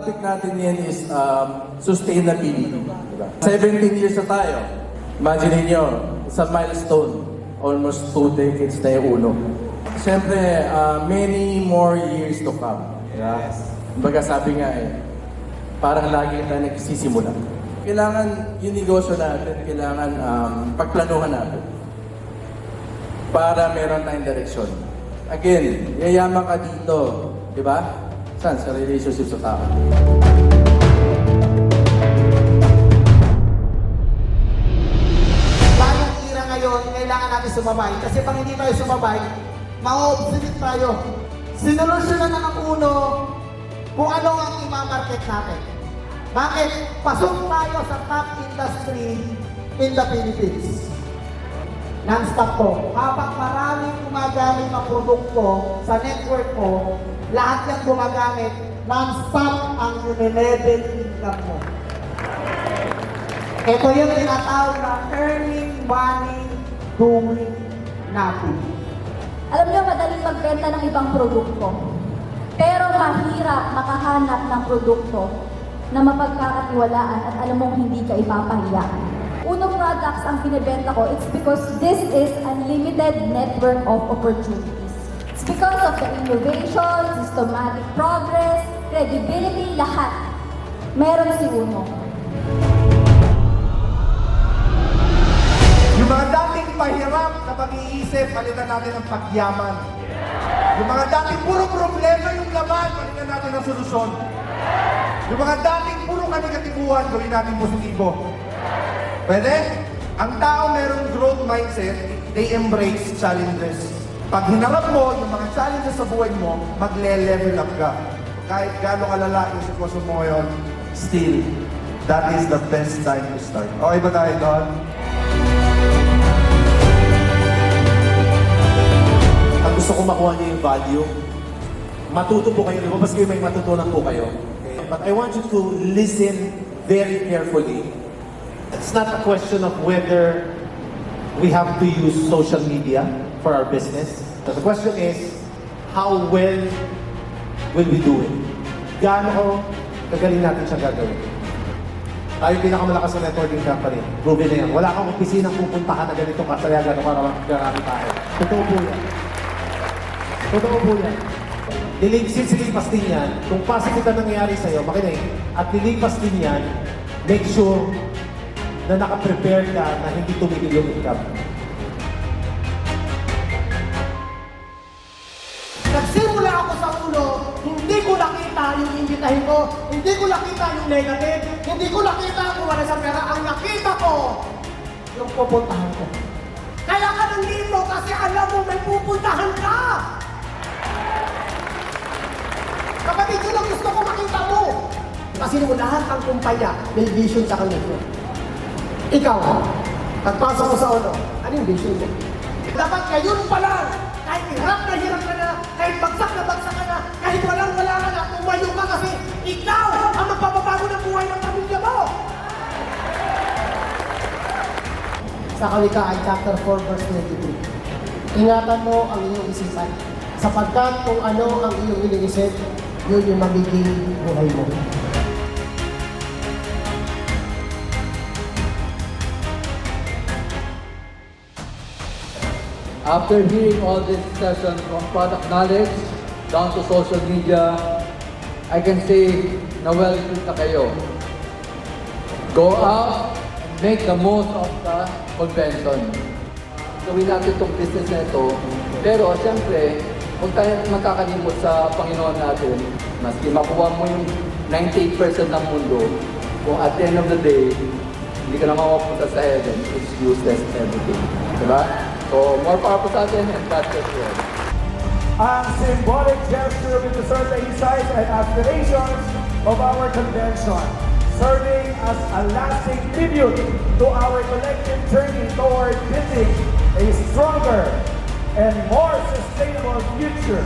topic natin yan is um, sustainability. Diba? 17 years na tayo. Imagine niyo sa milestone, almost two decades na yung uno. Siyempre, uh, many more years to come. Diba? Baga sabi nga eh, parang lagi tayo nagsisimula. Kailangan yung negosyo natin, kailangan um, pagplanuhan natin para meron tayong direksyon. Again, yayaman ka dito, di ba? Saan? Sa relationship sa tao. Bagong tira ngayon, kailangan natin sumabay. Kasi pag hindi tayo sumabay, ma-obsolete tayo. Sinolusyonan na ng uno kung ano ang imamarket natin. Bakit? Pasok tayo sa top industry in the Philippines. Non-stop to. Kapag maraming gumagamit ng produkto sa network ko, lahat yan gumagamit, non-stop ang level income mo. Ito yung tinatawag na earning money doing nothing. Alam niyo, madaling magbenta ng ibang produkto. Pero mahirap makahanap ng produkto na mapagkakatiwalaan at alam mong hindi ka ipapahiya. Uno products ang binibenta ko, it's because this is unlimited network of opportunities. It's because of the innovation, systematic progress, credibility, lahat. Meron si Uno. Yung mga dating pahirap na pag-iisip, palitan natin ng pagyaman. Yung mga dating puro problema yung laban, palitan natin ng solusyon. Yung mga dating puro kanigatibuhan, gawin natin positibo. Pwede? Ang tao merong growth mindset, they embrace challenges. Pag hinarap mo yung mga challenges sa buhay mo, magle-level up ka. Kahit gaano kalala yung sitwasyon mo ngayon, still, that is the best time to start. Okay ba tayo doon? Ang gusto ko makuha niyo yung value. Matuto po kayo, lumabas kayo may matutunan po kayo. Okay? But I want you to listen very carefully. It's not a question of whether we have to use social media for our business. So the question is, how well will we do it? Gaano kagaling natin siya gagawin? Tayo yung pinakamalakas na networking company. Proven na yan. Wala kang opisinang pupuntahan na ganito kasayagan o karami tayo. Totoo po yan. Totoo po yan. Lilig, sisilipas din yan. Kung positive na nangyayari sa'yo, makinig. At lilipas din yan, make sure na nakaprepare ka na hindi tumigil yung income. Ulo, hindi ko nakita yung imbitahin ko, hindi ko nakita yung negative, hindi ko nakita kung wala sa pera. Ang nakita ko, yung pupuntahan ko. Kaya ka nandito kasi alam mo may pupuntahan ka. Kapatid, yun ang gusto ko makita mo. Kasi mo lahat ang kumpanya, may vision sa kanila. Ikaw, pagpasok mo sa ulo, ano yung vision mo? Dapat ngayon pa lang, kahit hirap na hirap ka na, kahit bagsak na bagsak ka na, kahit walang wala ka na, tumayo ka kasi ikaw ang magpapabago ng buhay ng pamilya mo. Sa Kawikaan, chapter 4, verse 23. Ingatan mo ang iyong isipan, sapagkat kung ano ang iyong iniisip, yun yung magiging buhay mo. After hearing all this session from product knowledge down to social media, I can say na well equipped na kayo. Go out and make the most of the convention. Gawin natin itong business na ito. Pero siyempre, huwag tayo magkakalimot sa Panginoon natin. Maski makuha mo yung 98% ng mundo, kung at the end of the day, hindi ka na makapunta sa heaven, it's useless everything. Diba? So, more power po sa atin and God bless you all. Ang symbolic gesture with the certain insights and aspirations of our convention, serving as a lasting tribute to our collective journey toward building a stronger and more sustainable future